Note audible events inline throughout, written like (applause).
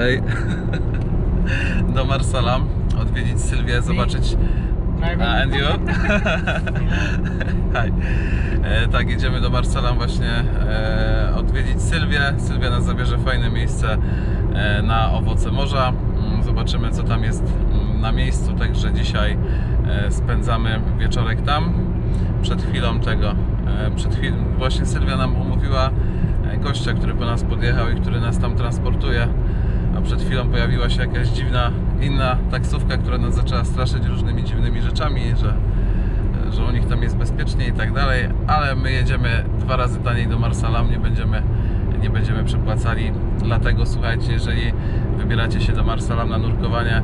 Hej. Do (laughs) Marsalam odwiedzić Sylwię, zobaczyć. A, and you? (laughs) Hi. E, tak, jedziemy do Marsalam właśnie e, odwiedzić Sylwię. Sylwia nas zabierze w fajne miejsce e, na owoce morza. Mm, Zobaczymy, co tam jest mm, na miejscu. Także dzisiaj e, spędzamy wieczorek tam. Przed chwilą tego, e, przed chwilą, właśnie Sylwia nam umówiła e, gościa, który po nas podjechał i który nas tam transportuje. A przed chwilą pojawiła się jakaś dziwna, inna taksówka, która nas zaczęła straszyć różnymi dziwnymi rzeczami, że, że u nich tam jest bezpiecznie i tak dalej, ale my jedziemy dwa razy taniej do Marsalam, nie będziemy, nie będziemy przepłacali. Dlatego słuchajcie, jeżeli wybieracie się do Marsalam na nurkowanie,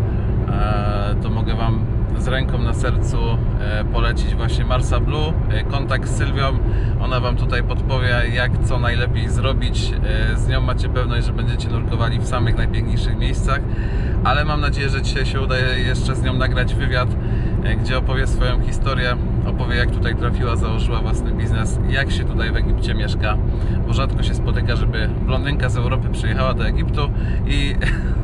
to mogę Wam z ręką na sercu e, polecić właśnie Marsa Blue. E, Kontakt z Sylwią, ona Wam tutaj podpowie jak co najlepiej zrobić. E, Z nią macie pewność, że będziecie nurkowali w samych najpiękniejszych miejscach, ale mam nadzieję, że dzisiaj się uda jeszcze z nią nagrać wywiad, e, gdzie opowie swoją historię, opowie jak tutaj trafiła, założyła własny biznes, jak się tutaj w Egipcie mieszka, bo rzadko się spotyka, żeby blondynka z Europy przyjechała do Egiptu i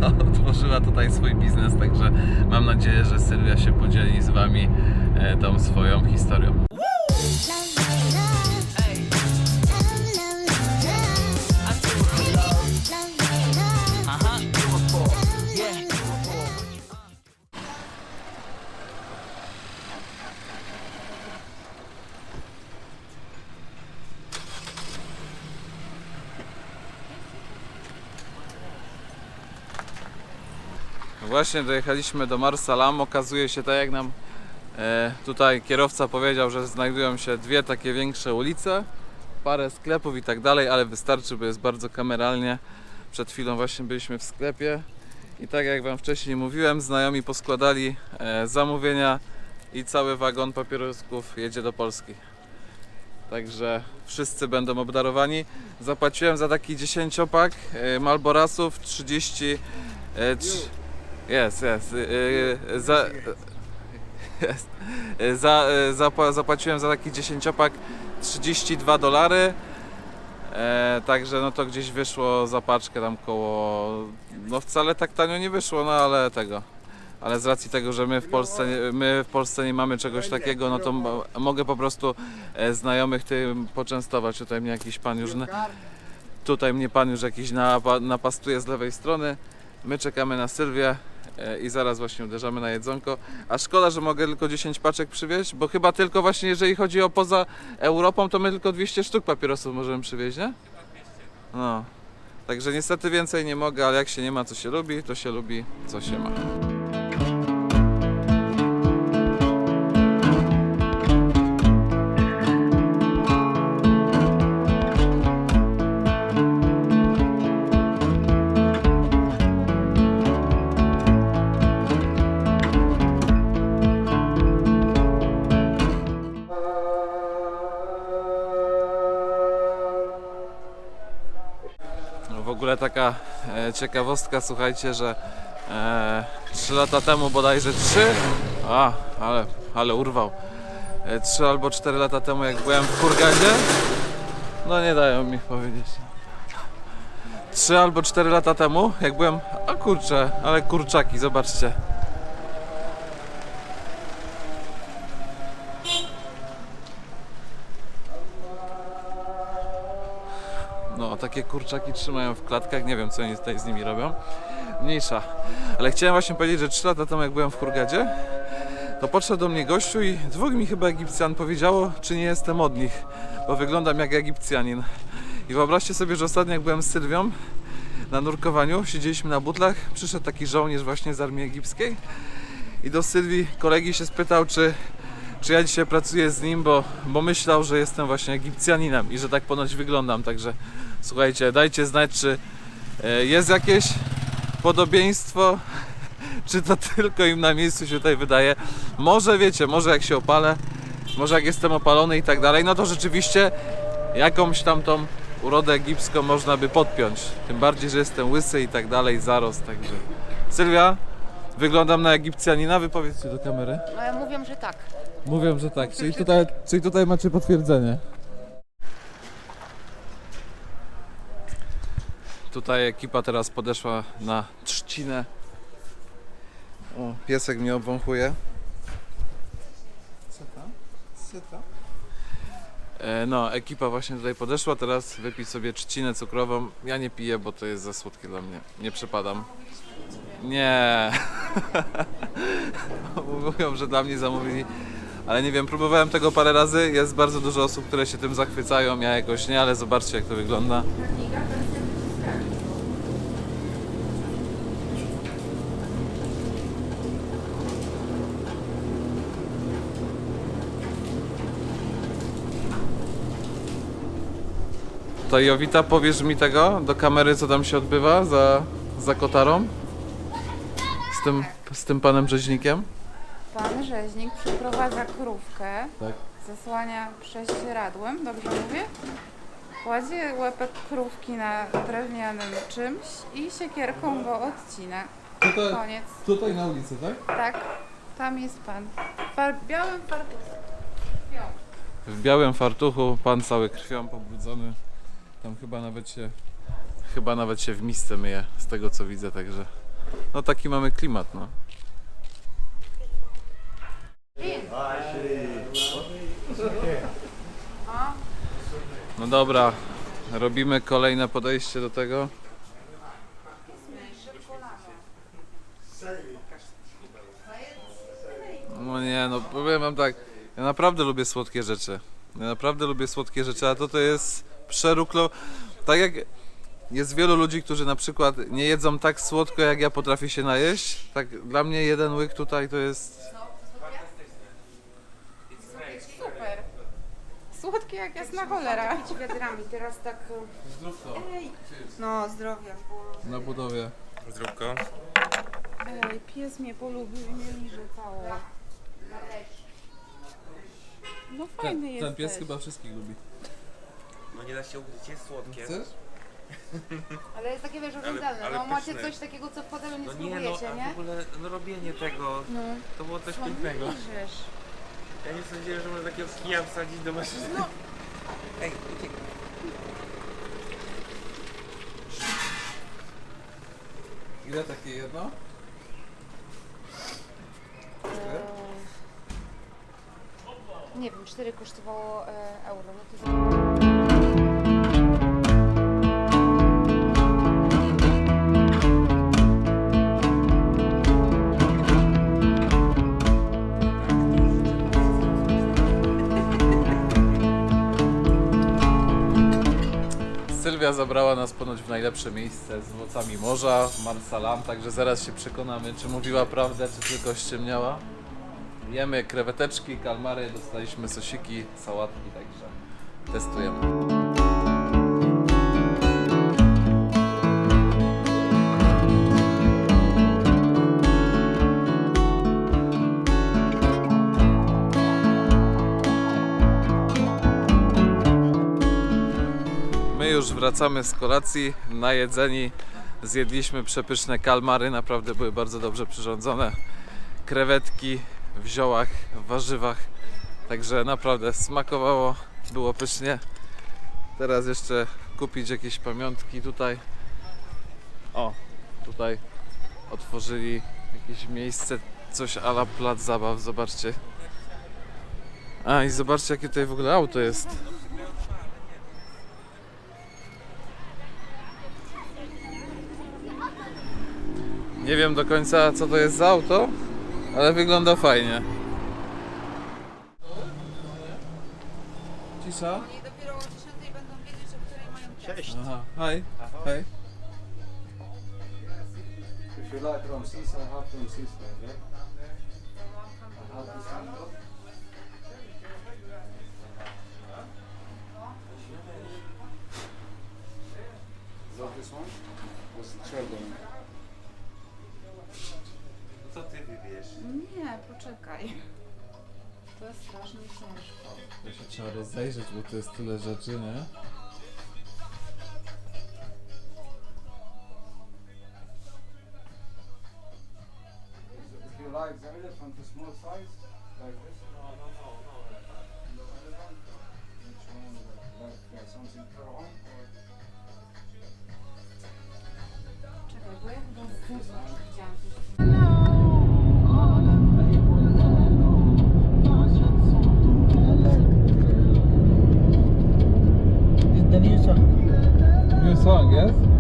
(laughs) otworzyła tutaj swój biznes, także mam nadzieję, że Sylwia się podzieli z Wami e, tą swoją historią. No właśnie dojechaliśmy do Marsalam. Okazuje się, tak jak nam e, tutaj kierowca powiedział, że znajdują się dwie takie większe ulice, parę sklepów i tak dalej, ale wystarczy, bo jest bardzo kameralnie. Przed chwilą właśnie byliśmy w sklepie i tak jak Wam wcześniej mówiłem, znajomi poskładali e, zamówienia i cały wagon papierosków jedzie do Polski. Także wszyscy będą obdarowani. Zapłaciłem za taki dziesięciopak e, Malborasów 30, 30 e, Yes, yes. Yy, yy, za, yes. Za, yy, zapa- zapłaciłem za taki dziesięciopak 32 dolary. E, także no to gdzieś wyszło za paczkę tam koło. No wcale tak tanio nie wyszło, no ale tego. Ale z racji tego, że my w Polsce, nie- my w Polsce nie mamy czegoś takiego, no to mogę po prostu e, znajomych tym poczęstować. Tutaj mnie jakiś pan już. Na, tutaj mnie pan już jakiś napastuje z lewej strony. My czekamy na Sylwię i zaraz właśnie uderzamy na jedzonko. A szkoda, że mogę tylko 10 paczek przywieźć, bo chyba tylko właśnie jeżeli chodzi o poza Europą, to my tylko 200 sztuk papierosów możemy przywieźć, nie? No. Także niestety więcej nie mogę, ale jak się nie ma co się lubi, to się lubi co się ma. Ogóle taka e, ciekawostka, słuchajcie, że e, 3 lata temu bodajże 3, a, ale, ale urwał. E, 3 albo 4 lata temu jak byłem w Hurgadzie, no nie dają mi powiedzieć. 3 albo 4 lata temu, jak byłem, a kurczę, ale kurczaki, zobaczcie. Takie kurczaki trzymają w klatkach, nie wiem co oni tutaj z nimi robią. Mniejsza. Ale chciałem właśnie powiedzieć, że 3 lata temu jak byłem w Hurgadzie, to podszedł do mnie gościu i dwóch mi chyba Egipcjan powiedziało, czy nie jestem od nich, bo wyglądam jak Egipcjanin. I wyobraźcie sobie, że ostatnio jak byłem z Sylwią na nurkowaniu, siedzieliśmy na butlach, przyszedł taki żołnierz właśnie z armii egipskiej i do Sylwii kolegi się spytał, czy, czy ja dzisiaj pracuję z nim, bo, bo myślał, że jestem właśnie Egipcjaninem i że tak ponoć wyglądam, także słuchajcie, dajcie znać, czy e, jest jakieś podobieństwo, (laughs) czy to tylko im na miejscu się tutaj wydaje. Może wiecie, może jak się opalę, może jak jestem opalony i tak dalej, no to rzeczywiście jakąś tam tą urodę egipską można by podpiąć. Tym bardziej, że jestem łysy i tak dalej, zarost, także. Sylwia, wyglądam na Egipcjanina, wypowiedzcie do kamery. No ja mówię, że tak. Mówią, że tak, czyli tutaj, czyli tutaj macie potwierdzenie. Tutaj ekipa teraz podeszła na trzcinę. O, piesek mnie obwąchuje. Co tam? Co tam? E, No, ekipa właśnie tutaj podeszła, teraz wypić sobie trzcinę cukrową. Ja nie piję, bo to jest za słodkie dla mnie. Nie przepadam. Nie. (laughs) Mówią, że dla mnie zamówili. Ale nie wiem, próbowałem tego parę razy. Jest bardzo dużo osób, które się tym zachwycają. Ja jakoś nie, ale zobaczcie jak to wygląda. To Jowita, powiesz mi tego do kamery, co tam się odbywa za, za kotarą? Z tym, z tym panem rzeźnikiem? Pan rzeźnik przyprowadza krówkę, Tak. zasłania prześcieradłem, dobrze mówię? Kładzie łepek krówki na drewnianym czymś i siekierką go odcina. Tutaj, Koniec. tutaj na ulicy, tak? Tak, tam jest pan. W białym fartuchu. W białym fartuchu, pan cały krwią pobrudzony. Tam chyba nawet się, chyba nawet się w misce myje, z tego co widzę, także no taki mamy klimat, no. O, No dobra, robimy kolejne podejście do tego. No nie, no powiem wam tak, ja naprawdę lubię słodkie rzeczy. Ja naprawdę lubię słodkie rzeczy, a to to jest przeruklo. Tak jak jest wielu ludzi, którzy na przykład nie jedzą tak słodko, jak ja potrafię się najeść, tak dla mnie jeden łyk tutaj to jest... Słodkie jak jasna cholera. Pić wiadrami, teraz tak... Ej, no zdrowia. Na budowie. Zdrówko. Ej, pies mnie polubił i mnie liże całe. No fajny jest. ten pies chyba wszystkich lubi. No nie da się ukryć, jest słodkie. Chcesz? Ale jest takie wiesz, ale No macie pyszne. coś takiego, co w nie No nie no, spróbujecie, a nie? w ogóle no robienie tego, No. to było coś Co pięknego. liżesz? Ja nie sądziłem, że można takiego kija wsadzić do maszyny. No. Ej, uciekaj. Ile takie jedno? Nie wiem, 4 kosztowało e, euro. No to Zabrała nas ponoć w najlepsze miejsce z owocami morza, Marsalam, także zaraz się przekonamy, czy mówiła prawdę, czy tylko ściemniała. Jemy kreweteczki, kalmary, dostaliśmy sosiki, sałatki, także testujemy. My już wracamy z kolacji, najedzeni. Zjedliśmy przepyszne kalmary, naprawdę były bardzo dobrze przyrządzone. Krewetki w ziołach, w warzywach. Także naprawdę smakowało, było pysznie. Teraz jeszcze kupić jakieś pamiątki tutaj. O, tutaj otworzyli jakieś miejsce, coś ala plac zabaw, zobaczcie. A i zobaczcie jakie tutaj w ogóle auto jest. Nie wiem do końca co to jest za auto, ale wygląda fajnie. Cisza? Oni dopiero o 10 będą wiedzieć, o której mają czas. Cześć. Aha, hej, hej. If you like Ramses, I have Ramses there, yeah? I have this one. Is that this one? What's the chair going? wiesz. Nie, poczekaj. To jest strasznie ciężko. To się trzeba rozejrzeć, bo to jest tyle rzeczy, nie? Czekaj, bo ja chyba z tym chciałam coś... song, yes?